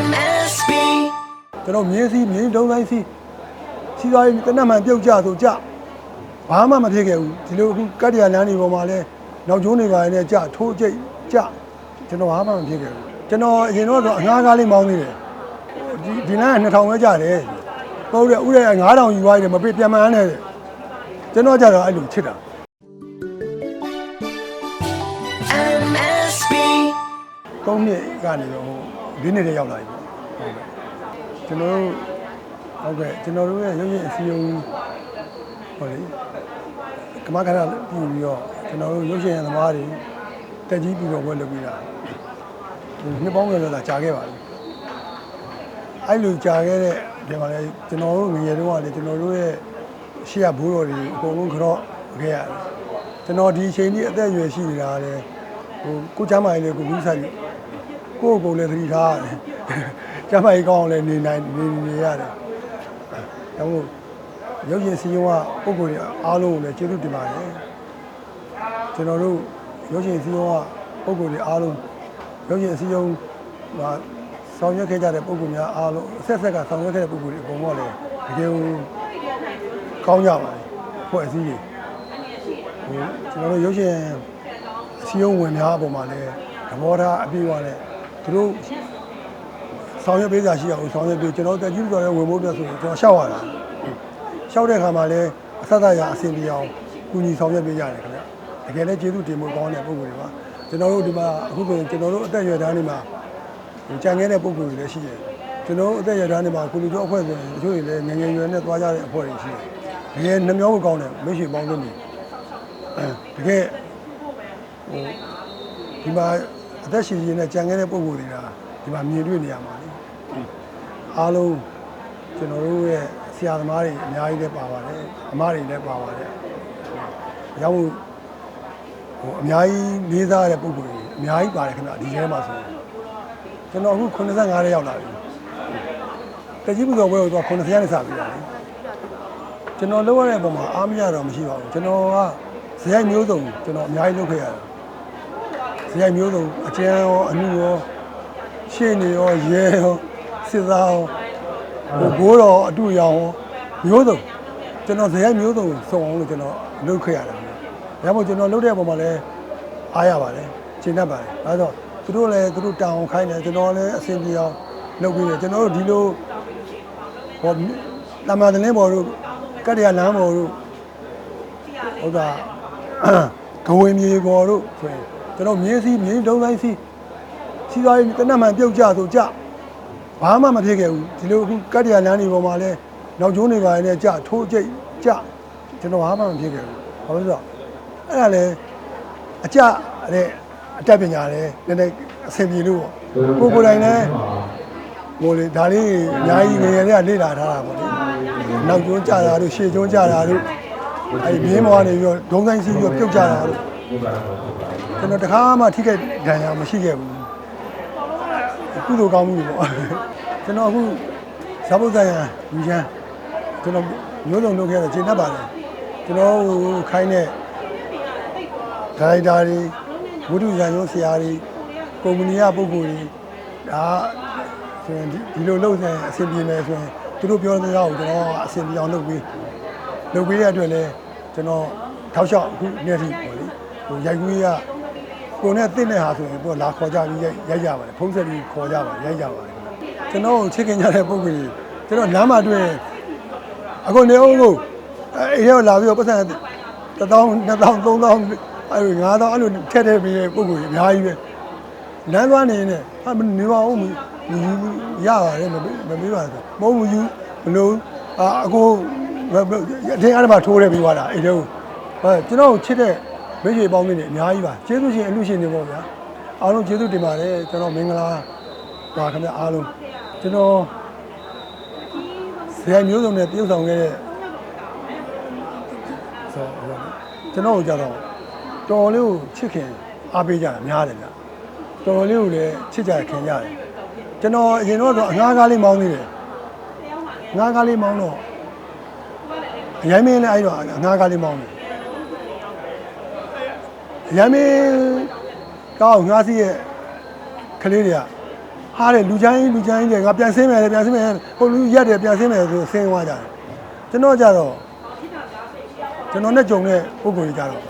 MSB ကျွန်တော်မြင်းစီးမြင်းတုံးတိုင်းစီးစီးသွားရင်တနတ်မှန်ပြုတ်ကြဆိုကြဘာမှမဖြစ်ခဲ့ဘူးဒီလိုအခုကတ္တရာလမ်းတွေပေါ်မှာလဲနောက်ကျိုးနေပါရင်လည်းကြထိုးကြိတ်ကြကျွန်တော်ဘာမှမဖြစ်ခဲ့ဘူးကျွန်တော်အရင်တော့အငှားကားလေးမောင်းနေတယ်ဒီဒီလမ်းက2000ပဲကြတယ်ဟုတ်တယ်ဥရဲ9000ယူသွားတယ်မပြပြန်မှန်းနဲ့ကျွန်တော်ကြတော့အဲ့လိုချစ်တာ MSB ၃နှစ်ကနေတော့ဟို ၄နှစ်တည်းရောက်လာပြီပေါ့ဟုတ်ကဲ့ကျွန်တော်တို့ဟုတ်ကဲ့ကျွန်တော်တို့ရဲ့ရုပ်ရည်အစီအုံဟောလေကမကရပြည်ပြီးတော့ကျွန်တော်တို့ရုပ်ရှင်သမားတွေတက်ကြီးပြီးတော့ဝယ်လုပ်ပြီးတာဒီနှစ်ပေါင်းငယ်လောက်လာကြာခဲ့ပါပြီအဲ့လိုကြာခဲ့တဲ့ဒီမှာလေကျွန်တော်တို့ငယ်ငယ်တုန်းကလေကျွန်တော်တို့ရဲ့ရှေ့ကဘိုးတော်တွေအကုန်လုံးကြော့ခဲ့ရတယ်ကျွန်တော်ဒီအချိန်ကြီးအသက်အရွယ်ရှိနေတာလေဟိုကိုချမ်းမိုင်လေးကိုဘူးဆိုင် ကိုယ့်ကိုယ်လည်းသတိထားရတယ်ချမ်းမိုင်ကောင်းအောင်လည်းနေနိုင်နေနေရတယ်။ဒါမို့ရုပ်ရှင်စီယုံကပုံကိုယ်တွေအားလုံးကိုလည်းကျေးဇူးတင်ပါတယ်။ကျွန်တော်တို့ရုပ်ရှင်စီယုံကပုံကိုယ်တွေအားလုံးရုပ်ရှင်စီယုံမှာဆောင်ရွက်ခဲ့ကြတဲ့ပုံကိုယ်များအားလုံးအဆက်ဆက်ကဆောင်ရွက်ခဲ့တဲ့ပုံကိုယ်တွေအကုန်လုံးလည်းတကယ်ကိုကောင်းကြပါတယ်။ဖွဲ့အစည်းတွေဟိုကျွန်တော်တို့ရုပ်ရှင်စီယုံဝင်များအပေါ်မှာလည်းသဘောထားအပြည့်အဝနဲ့ သူတို့ဆောင်ရွက်ပေးစာရှိအောင်ဆောင်ရွက်ပေးကျွန်တော်တက်ကြီးတော်ရဲ့ဝင်ဖို့အတွက်ဆိုရင်ကျွန်တော်ရှောက်ရတာရှောက်တဲ့ခါမှာလည်းအဆက်အရအဆင်ပြေအောင်ကူညီဆောင်ရွက်ပေးကြတယ်ခင်ဗျတကယ်လည်းကျေးဇူးတင်ဖို့ကောင်းတဲ့ပုံစံတွေပါကျွန်တော်တို့ဒီမှာအခုဆိုရင်ကျွန်တော်တို့အသက်အရွယ်သားတွေမှာကြံခဲ့တဲ့ပုံစံတွေလည်းရှိတယ်ကျွန်တော်တို့အသက်အရွယ်သားတွေမှာကုလူကျော်အဖွဲ့ဆိုရင်တချို့တွေလည်းငယ်ငယ်ရွယ်နဲ့သွားကြတဲ့အဖွဲ့တွေရှိတယ်တကယ်နှမျောမကောင်းတယ်မိတ်ဆွေပေါင်းလို့နေတကယ်ဟိုဒီမှာ အသက်ရှင်ရှင်နဲ့ကြံခဲ့တဲ့ပုံစံတွေကဒီမှာမြင်တွေ့နေရမှာလေအားလုံးကျွန်တော်တို့ရဲ့ဆရာသမားတွေအများကြီးလည်းပါပါတယ်အမတွေလည်းပါပါတယ်အကြောင်းမို့ဟိုအများကြီးလေးစားရတဲ့ပုံစံတွေအများကြီးပါတယ်ခင်ဗျဒီထဲမှာဆိုရင်ကျွန်တော်အခု85ရက်ရောက်လာပြီတကြီးပူဇော်ပွဲကိုတော့90ရက်နဲ့စပြီလားကျွန်တော်လုပ်ရတဲ့ပုံမှာအားမရတော့မရှိပါဘူးကျွန်တော်ကဇယိုက်မျိုးစုံကျွန်တော်အများကြီးလုပ်ခဲ့ရတယ် ဇယိုက်မျိုးစုံအကျန်းရောအနုရောရှေ့နေရောရဲရောစစ်သားရောဟိုဘိုးတော်အတူရောင်ရောမျိုးစုံကျွန်တော်ဇယိုက်မျိုးစုံစုံအောင်လို့ကျွန်တော်လုပ်ခဲ့ရတယ်။ဒါမှမဟုတ်ကျွန်တော်လုပ်တဲ့ပုံမှာလည်းအားရပါတယ်။ရှင်းတတ်ပါတယ်။ဒါဆိုသူတို့လည်းသူတို့တောင်းခိုင်းတယ်ကျွန်တော်လည်းအဆင်ပြေအောင်လုပ်ပြီးတယ်ကျွန်တော်တို့ဒီလိုဟောတမန်တလင်းပေါ်တို့ကတ္တရာလမ်းပေါ်တို့ဟုတ်တာဂဝင်မြေပေါ်တို့ဆိုရင် ကျွန်တော်မြင်းစီးမြင်းတုံးတိုင်းစီးစီးသွားရင်တနတ်မှန်ပြုတ်ကြဆိုကြဘာမှမဖြစ်ခဲ့ဘူးဒီလိုအခုကတ္တရာလမ်းတွေပေါ်မှာလဲနောက်ကျိုးနေပါရင်လည်းကြထိုးကြိတ်ကြကျွန်တော်ဘာမှမဖြစ်ခဲ့ဘူးဘာလို့လဲဆိုတော့အဲ့ဒါလဲအကြတဲ့အတတ်ပညာလဲနည်းနည်းအဆင်ပြေလို့ပေါ့ကိုယ်ကိုယ်တိုင်လဲဟိုလေဒါလေးအများကြီးငယ်ငယ်လေးကလေ့လာထားတာပေါ့လေနောက်ကျိုးကြတာတို့ရှေ့ကျိုးကြတာတို့အဲ့ဒီမြင်းမောကနေပြီးတော့ဒုံတိုင်းစီးပြီးတော့ပြုတ်ကြတာတို့ ကျွန်တော်တခါမှထိခိုက်ဒဏ်ရာမရှိခဲ့ဘူးကုသိုလ်ကောင်းမှုတွေပေါ့ကျွန်တော်အခုဇာဘုဒ္ဓယံယူချမ်းကျွန်တော်မျိုးစုံလုပ်ခဲ့တော့ရှင်းတတ်ပါတယ်ကျွန်တော်ဟိုခိုင်းတဲ့ဒါရိုက်တာတွေဝိတုဇာရုံးဆရာတွေကုမ္ပဏီကပုဂ္ဂိုလ်တွေဒါဆိုရင်ဒီဒီလိုလုပ်နေအဆင်ပြေမယ်ဆိုရင်သူတို့ပြောတဲ့ကြောကိုကျွန်တော်ကအဆင်ပြေအောင်လုပ်ပြီးလုပ်ပြီးတဲ့အတွက်လည်းကျွန်တော်ထောက်လျှောက်အခုနေ့ထိပေါ့လေဟိုရိုက်ကူးရ ကိုယ်နဲ့တင့်တဲ့ဟာဆိုရင်သူကလာခေါ်ကြပြီးရိုက်ရိုက်ကြပါတယ်ဖုံးဆက်ပြီးခေါ်ကြပါတယ်ရိုက်ကြပါတယ်ကျွန်တော်ကိုချစ်ခင်ကြတဲ့ပုံကြီးကျွန်တော်လမ်းမှာတွေ့ရင်အခုနေအောင်ကိုအဲအိမ်ထဲလာပြီးတော့ပတ်စံ1000 2000 3000အဲ9000အဲ့လိုထည့်ထည့်ပြီးပုံကြီးအများကြီးပဲလမ်းသွားနေနေဟာနေပါဦးမရပါတယ်မမမေးပါဘူးမဟုတ်ဘူးယူဘလို့အာအကိုအထင်အားမထိုးတယ်ပြီးသွားတာအိမ်ထဲကိုအဲကျွန်တော်ကိုချစ်တဲ့ မိတ်ဆွေပေါင်းတွေအများကြီးပါကျေးဇူးရှင်အလူရှင်တွေပေါ့ဗျာအားလုံးကျေးဇူးတင်ပါတယ်ကျွန်တော်မင်္ဂလာပါခင်ဗျာအားလုံးကျွန်တော်ဆရာမျိုးစုံနဲ့ပြုဆောင်ခဲ့တဲ့ဆိုတော့ကျွန်တော်တို့ကြတော့တော်လေးကိုချစ်ခင်အားပေးကြတာများတယ်ဗျတော်လေးကိုလည်းချစ်ကြခင်ကြတယ်ကျွန်တော်အရင်တော့အငှားကားလေးမောင်းနေတယ်ငှားကားလေးမောင်းတော့အရင်မင်းလည်းအဲ့တော့အငှားကားလေးမောင်းတယ် ရမ်းမင်းကောင်းငါးစီးရဲ့ကလေးတွေကဟာတဲ့လူချိုင်းလူချိုင်းတွေငါပြန်ဆင်းမယ်လေပြန်ဆင်းမယ်ဟိုလူရက်တယ်ပြန်ဆင်းမယ်ဆိုဆင်းသွားကြတယ်ကျွန်တော်ကြတော့ကျွန်တော်နဲ့ကြုံတဲ့ပုံကိုယ်ကြီးကြတော့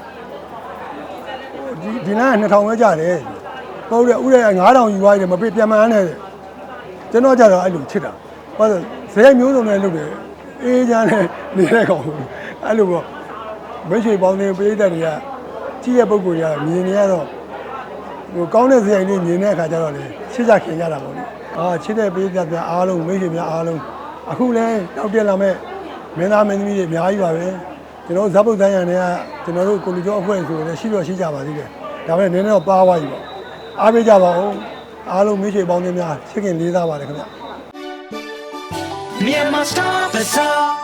ဒီဒီနားက2000ပဲကြတယ်ဟုတ်တယ်ဥရဲ9000ယူသွားတယ်မပြပြန်မှန်းနဲ့တဲ့ကျွန်တော်ကြတော့အဲ့လိုချစ်တာဟုတ်တယ်ဇယိုက်မျိုးစုံနဲ့လုပ်တယ်အေးချမ်းနဲ့နေတဲ့ကောင်အဲ့လိုပေါ့မိတ်ဆွေပေါင်းတဲ့ပြည်သက်တွေက ကြည့်ရပုံကိုယ်ကြီးကမြင်နေရတော့ဟိုကောင်းတဲ့ဇာတ်လေးမြင်တဲ့အခါကျတော့လေချစ်ကြခင်ကြတာပေါ့လေအာချစ်တဲ့ပေးသက်များအားလုံးမိတ်ဆွေများအားလုံးအခုလဲတောက်တက်လာမဲ့မင်းသားမင်းသမီးတွေအများကြီးပါပဲကျွန်တော်ဇက်ပုတ်တိုင်းရံတွေကကျွန်တော်တို့ကိုလူကျော်အဖွဲ့ဆိုရင်လည်းရှိတော့ရှိကြပါသေးတယ်ဒါပေမဲ့နည်းနည်းတော့ပါသွားပြီပေါ့အားပေးကြပါဦးအားလုံးမိတ်ဆွေပေါင်းများချစ်ခင်လေးစားပါတယ်ခင်ဗျ Myanmar Star Bazaar